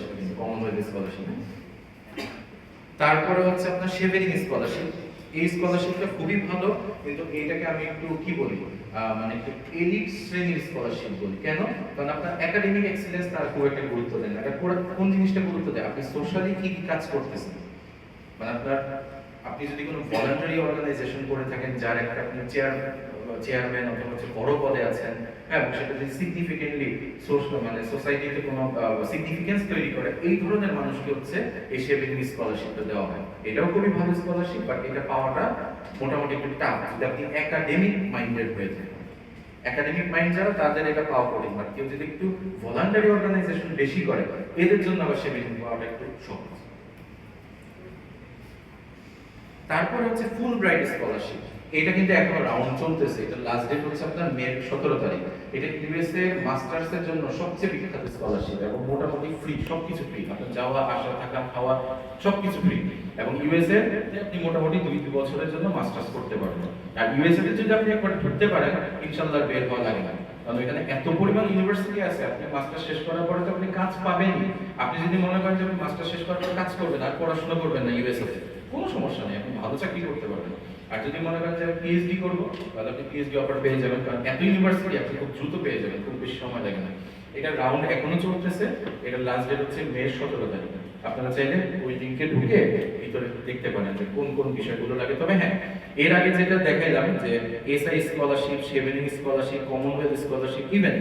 Scholarship কিন্তু Commonwealth scholarship তারপরে হচ্ছে আপনার শেভেরিং স্কলারশিপ এই স্কলারশিপটা খুবই ভালো, কিন্তু এটাকে আমি একটু কি বলি মানে একটু এলিট শ্রেণির স্কলারশিপ বলি। কেন? কারণ আপনার একাডেমিক এক্সেলেন্স তার খুব একটা গুরুত্ব দেয় না। কোন জিনিসটা গুরুত্ব দেয়? আপনি সোশ্যালি কি কি কাজ করতেছেন? মানে আপনার, আপনি যদি কোনো ভলান্টারি অর্গানাইজেশন করে থাকেন, যার একটা আপনি চেয়ার চেয়ারম্যান অথবা হচ্ছে বড় পদে আছেন হ্যাঁ সেটা যদি সিগনিফিকেন্টলি সোশ্যাল মানে সোসাইটিতে কোনো সিগনিফিকেন্স তৈরি করে, এই ধরনের মানুষকে হচ্ছে এই শেভিং স্কলারশিপটা দেওয়া হয়। এটাও খুবই ভালো স্কলারশিপ বাট এটা পাওয়াটা মোটামুটি একটু টাফ যদি আপনি একাডেমিক মাইন্ডেড হয়ে থাকেন একাডেমিক মাইন্ড যারা, তাদের এটা পাওয়া কঠিন বাট কেউ যদি একটু ভলান্টারি অর্গানাইজেশন বেশি করে, এদের জন্য আবার সে শেভিং পাওয়াটা একটু সহজ। তারপর হচ্ছে ফুল ব্রাইট স্কলারশিপ এটা কিন্তু এখন রাউন্ড চলতেছে। এটা লাস্ট ডেট হচ্ছে আপনার মে সতেরো তারিখ। এটা ইউএসএ মাস্টার্স এর জন্য সবচেয়ে বিখ্যাত স্কলারশিপ এবং মোটামুটি ফ্রি সবকিছু ফ্রি আপনার যাওয়া, আসা, থাকা, খাওয়া, সবকিছু ফ্রি এবং ইউএসএ আপনি মোটামুটি দুই দুই বছরের জন্য মাস্টার্স করতে পারবেন। আর ইউএসএ যদি আপনি একবার ঢুকতে পারেন, ইনশাআল্লাহ বের হওয়া লাগে না। কারণ এখানে এত পরিমাণ ইউনিভার্সিটি আছে। আপনি মাস্টার শেষ করার পরে তো আপনি কাজ পাবেনই। আপনি যদি মনে করেন যে আপনি মাস্টার শেষ করার পর কাজ করবেন, আর পড়াশোনা করবেন না ইউএসএ কোনো সমস্যা নেই। ভালো চাকরি করতে পারবেন আর যদি মনে করেন যে পিএইচডি করব, তাহলে আপনি পিএইচডি অফার পেয়ে যাবেন, কারণ এত ইউনিভার্সিটি আপনি খুব দ্রুত পেয়ে যাবেন, খুব বেশি সময় লাগে না। এটা রাউন্ড এখনও চলতেছে, এটা লাস্ট ডেট হচ্ছে মে সতেরো তারিখ। আপনারা চাইলে ওই লিঙ্কে ঢুকে ভিতরে দেখতে পারেন যে কোন কোন বিষয়গুলো লাগে। তবে হ্যাঁ এর আগে যেটা দেখাইলাম যে SI scholarship Chevening scholarship Commonwealth scholarship even